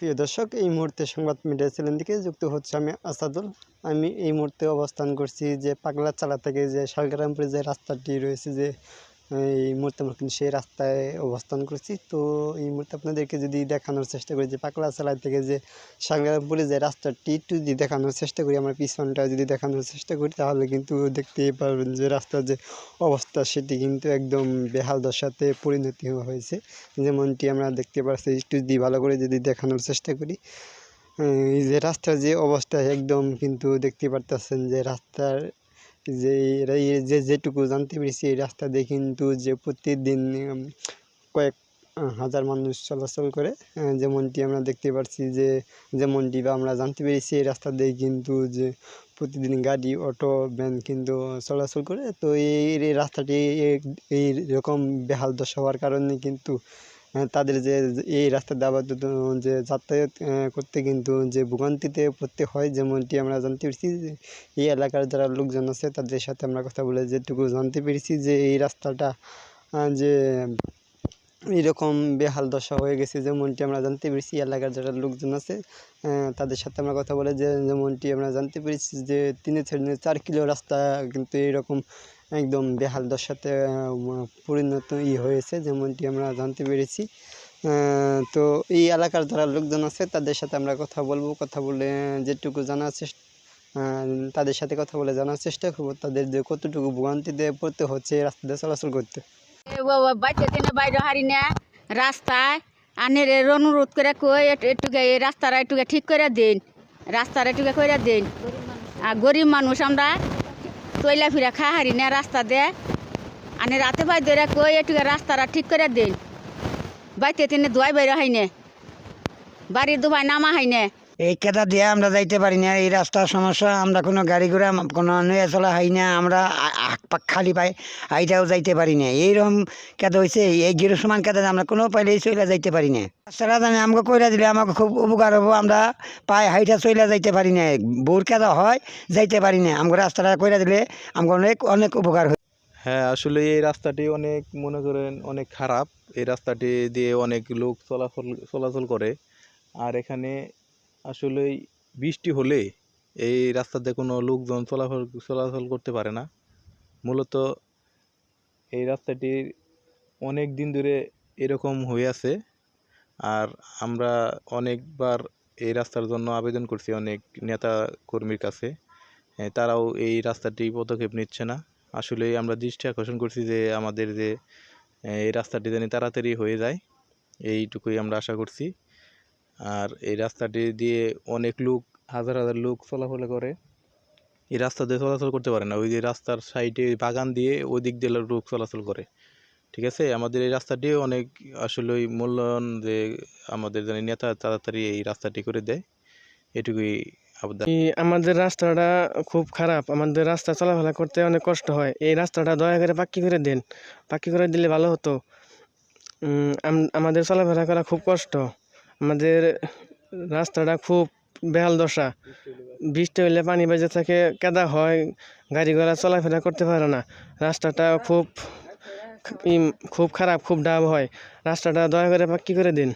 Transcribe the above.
প্রিয় দর্শক, এই মুহূর্তে সংবাদ মিডিয়া চ্যানেল থেকে যুক্ত হচ্ছে আমি আসাদুল। আমি এই মুহূর্তে অবস্থান করছি যে পাগলা চালা থেকে যে শালগ্রামপুরে যে রাস্তাটি রয়েছে যে এই মুহূর্তে আমরা কিন্তু সেই রাস্তায় অবস্থান করছি। তো এই মুহূর্তে আপনাদেরকে যদি দেখানোর চেষ্টা করি যে পাগলা চালা থেকে যে শালগ্রামপুরে যে রাস্তাটি, একটু যদি দেখানোর চেষ্টা করি, আমার পিছনটা যদি দেখানোর চেষ্টা করি, তাহলে কিন্তু দেখতেই পারবেন যে রাস্তার যে অবস্থা, সেটি কিন্তু একদম বেহাল দশাতে পরিণতি হয়েছে। যেমনটি আমরা দেখতে পাচ্ছি একটু যদি ভালো করে যদি দেখানোর চেষ্টা করি, এই যে রাস্তার যে অবস্থা, একদম কিন্তু দেখতে পারতেছেন যে রাস্তার যে এই যে যেটুকু জানতে পেরেছি, এই রাস্তা দিয়ে কিন্তু যে প্রতিদিন কয়েক হাজার মানুষ চলাচল করে যেমনটি আমরা দেখতে পাচ্ছি যে, যেমনটি বা আমরা জানতে পেরেছি, এই রাস্তা দিয়ে কিন্তু যে প্রতিদিন গাড়ি, অটো, ভ্যান কিন্তু চলাচল করে। তো এই রাস্তাটি এই- রকম বেহাল দশা হওয়ার কারণে কিন্তু তাদের যে এই রাস্তা দিয়ে আপাতত যে যাতায়াত করতে কিন্তু যে ভোগান্তিতে পড়তে হয়, যেমনটি আমরা জানতে পেরেছি এই এলাকার যারা লোকজন আছে, তাদের সাথে আমরা কথা বলে যেটুকু জানতে পেরেছি যে, এই রাস্তাটা যে, এরকম বেহাল দশা হয়ে গেছে, যেমনটি আমরা জানতে পেরেছি এলাকার যারা লোকজন আছে তাদের সাথে আমরা কথা বলে যে, যেমনটি আমরা জানতে পেরেছি যে তিনে চার কিলো রাস্তা কিন্তু এরকম একদম বেহাল দশাতে পরিণত ই হয়েছে, যেমনটি আমরা জানতে পেরেছি। তো এই এলাকার যারা লোকজন আছে, তাদের সাথে আমরা কথা বলব, কথা বলে যেটুকু জানার চেষ্টা তাদের সাথে কথা বলে জানার চেষ্টা করব। তাদের যে কতটুকু ভোগান্তিতে পড়তে হচ্ছে, এই রাস্তা দিয়ে চলাচল করতে। বাইরে হারি না। রাস্তায় আনের অনুরোধ করে কই একটু- রাস্তাটা একটুকে ঠিক করে দিন। রাস্তাটা একটুকে করে দিন। আর গরিব মানুষ আমরা তৈলা ফিরা, খা হারি, না রাস্তা দে। আনে রাতে ভাই ধরে কই একটুকে রাস্তাটা ঠিক করে দিন। বাইতে তিনে দোয়াই বাইরে হয় বাড়ির দুবাই নামা হয় না এই কেদা দিয়ে আমরা যাইতে পারি না, এই রাস্তার সমস্যা, আমরা কোনো গাড়ি ঘোড়া, কোনো নয়া চলা হয় না, আমরা পাক খালি পাই আইটাও যাইতে পারি না। এইরকম কেদা হয়েছে এই গিরো সমান কেদা আমরা কোনো পাইলেই চলে যাইতে পারি না। রাস্তাটা জানি, আমাকে কইরা দিলে আমাকে খুব উপকার হব, আমরা পায়ে হাইটা চলে যাইতে পারি না। বোর কেদা হয়, যাইতে পারি না। আমাকে রাস্তাটা কইরা দিলে আমাকে অনেক অনেক উপকার হয়। হ্যাঁ আসলে এই রাস্তাটি অনেক, মনে করেন, অনেক খারাপ। এই রাস্তাটি দিয়ে অনেক লোক চলাচল চলাচল করে। আর এখানে আসলেই বৃষ্টি হলে এই রাস্তাতে কোনো লোকজন চলাচল চলাচল করতে পারে না। মূলত এই রাস্তাটির অনেক দিন ধরে এরকম হয়ে আছে। আর আমরা অনেকবার এই রাস্তার জন্য আবেদন করছি অনেক নেতা কর্মীর কাছে। হ্যাঁ, তারাও এই রাস্তাটি পদক্ষেপ নিচ্ছে না। আসলে আমরা দৃষ্টি আকর্ষণ করছি যে আমাদের যে এই রাস্তাটি যেন তাড়াতাড়ি হয়ে যায়। এইটুকুই আমরা আশা করছি। আর এই রাস্তাটি দিয়ে অনেক লোক, হাজার হাজার লোক চলাফল করে। এই রাস্তা দিয়ে চলাচল করতে পারে না। ওই যে রাস্তার সাইডে বাগান দিয়ে ওই দিক দিয়ে লোক চলাচল করে। ঠিক আছে? আমাদের এই রাস্তাটি অনেক আসলে ওই মূল্যায়ন যে আমাদের যেন নেতা তাড়াতাড়ি এই রাস্তাটি করে দেয়। এটুকুই আমাদের রাস্তাটা খুব খারাপ। আমাদের রাস্তা চলাফেরা করতে অনেক কষ্ট হয়। এই রাস্তাটা দয়া করে পাক্কি করে দেন। পাক্কি করে দিলে ভালো হতো। আমাদের চলাফেরা করা খুব কষ্ট। আমাদের রাস্তাটা খুব বেহাল দশা। বৃষ্টি হলে পানি বেজে থাকে, কাদা হয় গাড়ি ঘোড়া চলাফেরা করতে পারে না। রাস্তাটা খুব খুব খারাপ, খুব ডাব হয়। রাস্তাটা দয়া করে পাক্কি করে দিন।